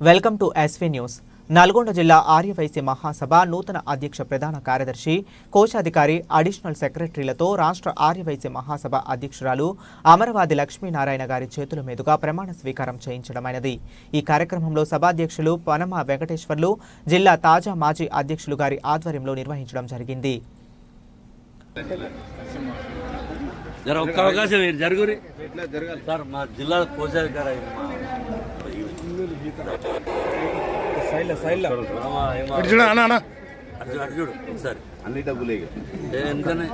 Welcome to SV news Nalgonda జిల్లా ఆర్యవైశ్య మహాసభ నూతన అధ్యక్ష ప్రధాన కార్యదర్శి కోశాధికారి అడిషనల్ సెక్రటరీలతో రాష్ట్ర ఆర్యవైశ్య మహాసభ అధ్యక్షురాలు అమరవాది లక్ష్మీనారాయణ గారి చేతుల మీదుగా ప్రమాణ స్వీకారం చేయించడమైనది. ఈ కార్యక్రమంలో సభాధ్యక్షులు పనమ వెంకటేశ్వర్లు జిల్లా తాజా మాజీ అధ్యక్షులు గారి ఆధ్వర్యంలో నిర్వహించడం జరిగింది. జర ఒక్క అవకాశం జరుగురి? సార్ మా జిల్లా కోశాధికారి ఆయన మా- మా- ఏమో- ఇటు చూడు అన్న అన్న. అటు చూడు, అటు చూడు ఒకసారి. అన్ని డబ్బులే ఇక. ఏ, ఎందుకని?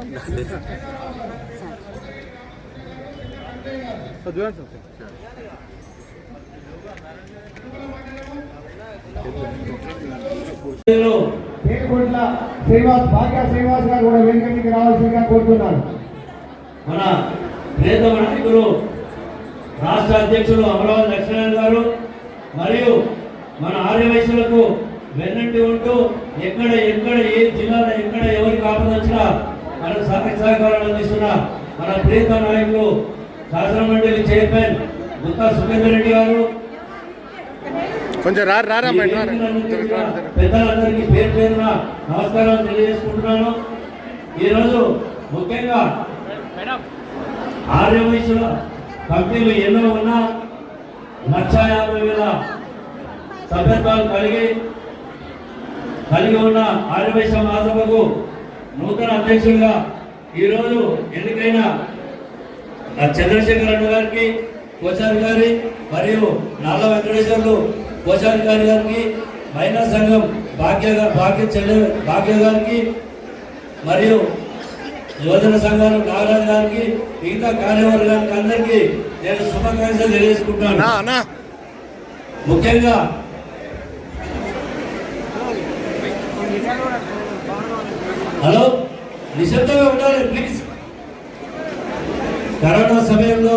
పేరుకోట్ల శ్రీనివాస్ భాగ్య శ్రీనివాస్ గారు కూడా వేదిక మీదకి రావాల్సిందిగా కోరుతున్నాను. మన ప్రేత నాయకులు రాష్ట్ర అధ్యక్షులు అమరావతి లక్ష్మణ్ గారు మరియు మన ఆర్యవయసులకు వెన్నంటి ఉంటూ ఎక్కడ ఎక్కడ ఏ జిల్లాలో ఎక్కడ ఎవరికి ఆపద వచ్చినా మనకు సహాయ సహకారాలు అందిస్తున్న మన ప్రీత నాయకులు శాసన మండలి చైర్మన్ గుత్తా సుఖేందర్ రెడ్డి గారు. కొంచెం పెద్దలందరికీ పేరు పేరున నమస్కారాలు తెలియజేసుకుంటున్నాను. ఈరోజు ముఖ్యంగా ఆర్య వయసుల కంపెనీలు ఎన్నో ఉన్నా లక్ష యాభై వేల సభ్యత్వాలు కలిగి కలిగి ఉన్న ఆర్యవైశ్య మహాసభకు నూతన అధ్యక్షుడిగా ఈరోజు ఎన్నికైన చంద్రశేఖర్ రెడ్డి గారికి కోచారి గారి మరియు నల్ల వెంకటేశ్వర్లు కోచారి గారి గారికి మహిళా సంఘం భాగ్య భాగ్య చెల్లె భాగ్య గారికి మరియు యువజన సంఘాలు నాగరాజు గారికి మిగతా కార్యవర్గానికి అందరికీ నేను శుభాకాంక్షలు అన్నా ముఖ్యంగా హలో నిశ్శబ్దంగా ఉండాలి ప్లీజ్. కరోనా సమయంలో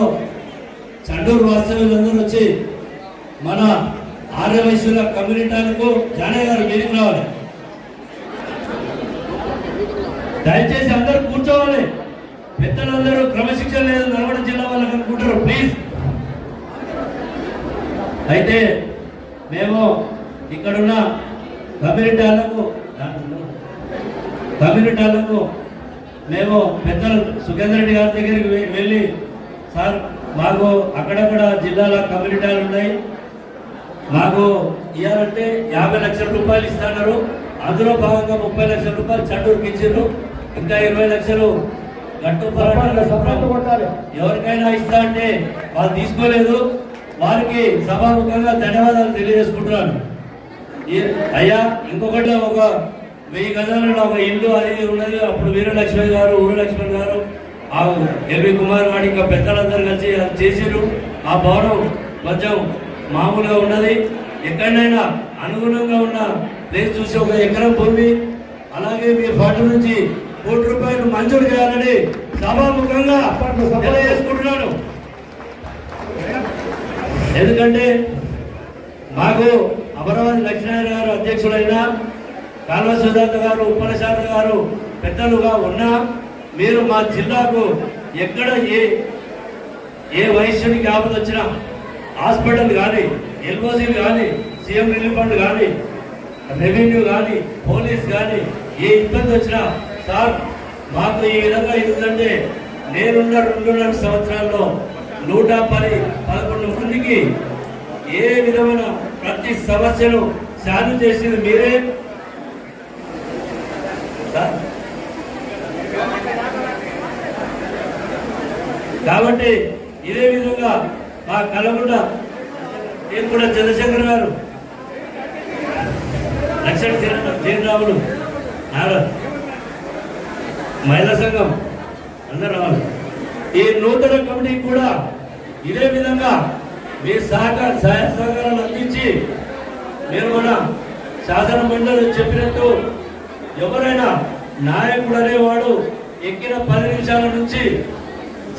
చండూరు వాస్తవ్యులందరూ వచ్చి మన ఆర్యవైశ్యుల కమ్యూనిటీలకు జానయ్య గారు మీటింగ్ రావాలి. దయచేసి అందరూ కూర్చోవాలి. పెద్దలందరూ క్రమశిక్షణ లేదు నల్గొండ జిల్లా వాళ్ళకి అనుకుంటారు ప్లీజ్ అయితే మేము ఇక్కడున్న కమ్యూనిటీలకు కమ్యూనిటీలకు మేము పెద్దలు సుఖేందర్ రెడ్డి గారి దగ్గరికి వెళ్ళి సార్ మాకు అక్కడక్కడ జిల్లాల కమ్యూనిటీలు ఉన్నాయి. మాకు ఇవ్వాలంటే యాభై లక్షల రూపాయలు ఇస్తున్నారు. అందులో భాగంగా ముప్పై లక్షల రూపాయలు చండూరుకి ఇచ్చారు ఇంకా ఇరవై లక్షలు గట్టు ఎవరికైనా ఇస్తా అంటే వాళ్ళు తీసుకోలేదు. వారికి సభాముఖంగా ధన్యవాదాలు తెలియజేసుకుంటున్నాను. అయ్యా ఇంకొకటి ఒక వెయ్యి గజాలలో ఒక ఇల్లు అది ఉన్నది. అప్పుడు వీరలక్ష్మి గారు ఊరలక్ష్మి గారు ఆ ఎల్వి కుమార్ వాడి ఇంకా పెద్దలందరూ కలిసి అది చేసిరు ఆ భవనం కొంచెం మామూలుగా ఉన్నది. ఎక్కడైనా అనుగుణంగా ఉన్న ప్లేస్ చూసి ఒక ఎకరం భూమి అలాగే మీ ఫండ్ నుంచి కోటి రూపాయలు మంజూరు చేయాలని సభాముఖంగా తెలియజేసుకుంటున్నాను. ఎందుకంటే మాకు అమరావతి లక్ష్మీనారాయణ గారు అధ్యక్షుడైన కాల్వ సుధాకర్ గారు ఉపనశాఖ గారు పెద్దలుగా ఉన్నా మీరు మా జిల్లాకు ఎక్కడ ఏ ఏ వయస్సునికి ఆపద వచ్చినా హాస్పిటల్ కానీ ఎల్ఓసీలు కానీ సీఎం రిలీఫ్ ఫండ్ కానీ రెవెన్యూ కానీ పోలీస్ కానీ ఏ ఇబ్బంది వచ్చినా సార్ మాకు ఈ విధంగా ఎందుకంటే నేనున్న రెండున్నర సంవత్సరాల్లో నూట పది పదకొండు మందికి ఏ విధమైన ప్రతి సమస్యను సాల్వ్ చేసింది మీరే? సార్ కాబట్టి ఇదే విధంగా మా కలగుండ నేను కూడా చంద్రశేఖర్ గారు లక్షణ జీవరాములు నారద్ మహిళా సంఘం అందరూ రావాలి. ఈ నూతన కమిటీ కూడా ఇదే విధంగా మీ సహకార సహాయ సహకారాలు అందించి మీరు కూడా శాసన మండలి చెప్పినట్టు ఎవరైనా నాయకుడు అనేవాడు ఎక్కిన పది నిమిషాల నుంచి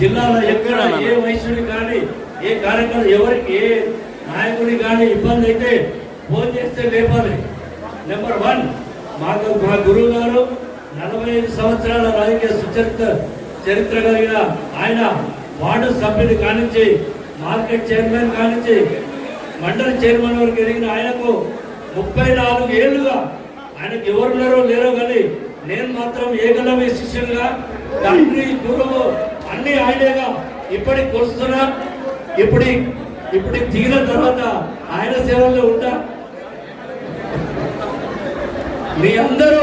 జిల్లాలో ఎక్కడ ఏ వయసుని కానీ ఏ కార్యక్రమం ఎవరికి ఏ నాయకుడి కానీ ఇబ్బంది అయితే ఫోన్ చేస్తే లేపాలి. నెంబర్ వన్ మాకు మా గురువు గారు నలభై ఐదు సంవత్సరాల రాజకీయ సుచరిత్ర చరిత్ర కలిగిన ఆయన వార్డు సభ్యులు కానించి మార్కెట్ చైర్మన్ కానించి మండలి చైర్మన్ వరకు ఎదిగిన ఆయనకు ముప్పై నాలుగు ఏళ్ళుగా ఆయనకు ఎవరున్నారో లేరో కానీ నేను మాత్రం ఏకలవ్య శిష్యులుగా తండ్రి గురువు అన్ని ఆయనేగా ఇప్పటికి కొలుస్తున్నా ఇప్పుడు ఇప్పుడు దిగిన తర్వాత ఆయన సేవల్లో ఉంటా. మీ అందరూ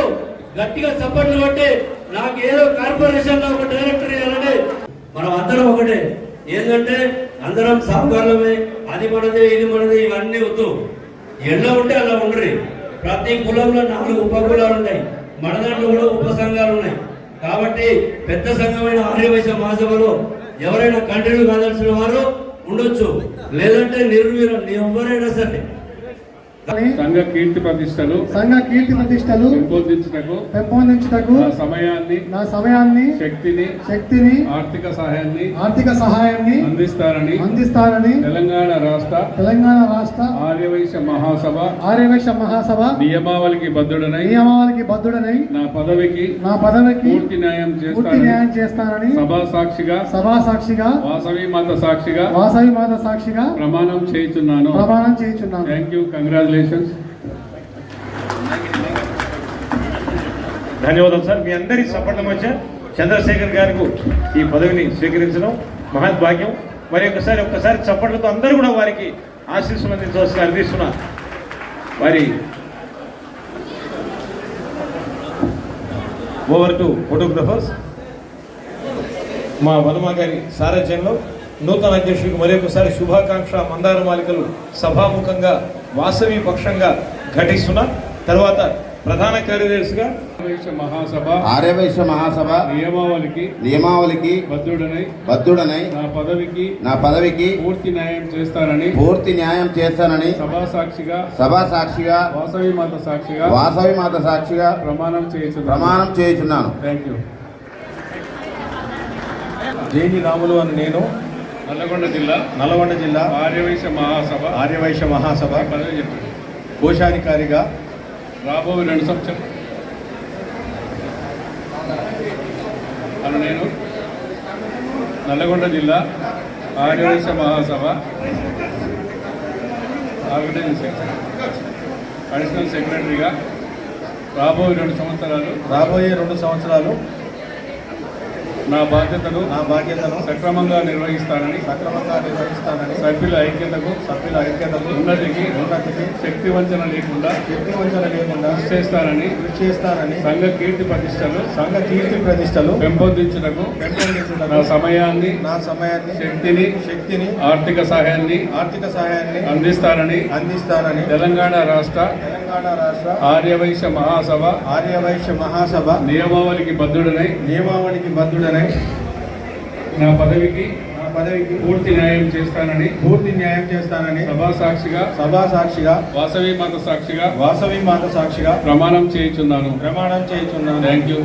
గట్టిగా సపోర్ట్లు కొట్టి నాకు ఏదో కార్పొరేషన్లో ఒక డైరెక్టర్ ఇవ్వాలంటే మనం అందరం ఒకటే. ఏంటంటే అందరం సహకారమే. అది మనదే ఇది మనది ఇవన్నీ వద్దు. ఎలా ఉంటే అలా ఉండరు. ప్రతి కులంలో నాలుగు ఉపకులాలు ఉన్నాయి మన దాంట్లో కూడా ఉప సంఘాలు ఉన్నాయి. కాబట్టి పెద్ద సంఘమైన ఆర్యవైశ్య మహాసభలో ఎవరైనా కంటిన్యూ కాదాల్సిన వారు ఉండొచ్చు. లేదంటే నిర్వీరం. ఎవరైనా సరే. సంఘ కీర్తి ప్రతిష్టలు సంఘ కీర్తి ప్రతిష్టలు పెంపొందించుటకు పెంపొందించుటకు నా సమయాన్ని నా సమయాన్ని శక్తిని శక్తిని ఆర్థిక సహాయాన్ని ఆర్థిక సహాయాన్ని అందిస్తారని అందిస్తానని తెలంగాణ రాష్ట్ర తెలంగాణ రాష్ట్ర ఆర్యవైశ్య మహాసభ ఆర్యవేశ మహాసభ నియమావళికి బద్దుడనై నియమావళికి బద్దుడనై నా పదవికి నా పదవికి పూర్తి న్యాయం పూర్తి న్యాయం చేస్తానని సభా సాక్షిగా సభా సాక్షిగా వాసవి మాత సాక్షిగా వాసవి మాత సాక్షిగా ప్రమాణం చేయుచున్నాను. ప్రమాణం చేయుచున్నాను. Thank you. కంగ్రాచులేషన్స్ ధన్యవాదాలు సార్. మీ అందరి సపోర్ట్ల మధ్య చంద్రశేఖర్ గారికి ఈ పదవిని స్వీకరించడం మహద్భాగ్యం మరి ఒకసారి ఒక్కసారి చప్పట్లతో అందరూ కూడా వారికి ఆశీస్సులు అందించవలసిన అర్థిస్తున్నా వారి ఓవర్ టు ఫోటోగ్రఫర్స్ మా వనమా గారి సారథ్యంలో నూతన అధ్యక్షుడికి మరొకసారి శుభాకాంక్ష మందార మాలికలు సభాముఖంగా వాసవి పక్షంగా ఘటిస్తున్నా తర్వాత ప్రధాన కార్యదర్శిగా మహాసభ ఆర్యవైశ్య మహాసభ నియమావళికి నియమావళికి బద్దుడనై బద్ధుడనై నా పదవికి నా పదవికి పూర్తి న్యాయం చేస్తానని పూర్తి న్యాయం చేస్తానని సభా సాక్షిగా సభా సాక్షిగా వాసవి మాత సాక్షిగా వాసవి మాత సాక్షిగా ప్రమాణం చేయించున్నాను. ప్రమాణం చేయుచున్నాను. థ్యాంక్ యూ జేని రాములు అని నేను నల్లగొండ జిల్లా నల్గొండ జిల్లా ఆర్యవైశ్య మహాసభ. ఆర్యవైశ్య మహాసభ. పదవి చెప్పండి. కోశాధికారిగా రాబోయే రెండు సంవత్సరం నేను నల్లగొండ జిల్లా ఆర్యవైశ్య మహాసభ. ఆర్గనైజింగ్ అడిషనల్ సెక్రటరీగా రాబోయే రెండు సంవత్సరాలు. రాబోయే రెండు సంవత్సరాలు నా బాధ్యతను నా బాధ్యతను సక్రమంగా నిర్వహిస్తానని సక్రమంగా నిర్వహిస్తానని సభ్యుల ఐక్యతకు సభ్యుల ఐక్యతకు ఉన్నతికి ఉన్నతికి శక్తి వంచన లేకుండా శక్తి వంచన లేకుండా కృషి చేస్తానని కృషి చేస్తానని సంఘ కీర్తి ప్రతిష్టలు సంఘ కీర్తి ప్రతిష్టలు పెంపొందించుటకు నా పెంపొందించుటకు సమయాన్ని నా సమయాన్ని శక్తిని శక్తిని ఆర్థిక సహాయాన్ని ఆర్థిక సహాయాన్ని అందిస్తానని అందిస్తానని తెలంగాణ రాష్ట్ర తెలంగాణ రాష్ట్ర ఆర్యవైశ్య మహాసభ. ఆర్యవైశ్య మహాసభ. నియమావళికి బద్దుడనై నియమావళికి బద్ధుడనై. నా పదవికి నా పదవికి పూర్తి న్యాయం చేస్తానని. పూర్తి న్యాయం చేస్తానని. సభా సాక్షిగా. సభా సాక్షిగా. వాసవి మాత సాక్షిగా. వాసవి మాత సాక్షిగా. ప్రమాణం చేయుచున్నాను. ప్రమాణం చేయుచున్నాను. Thank you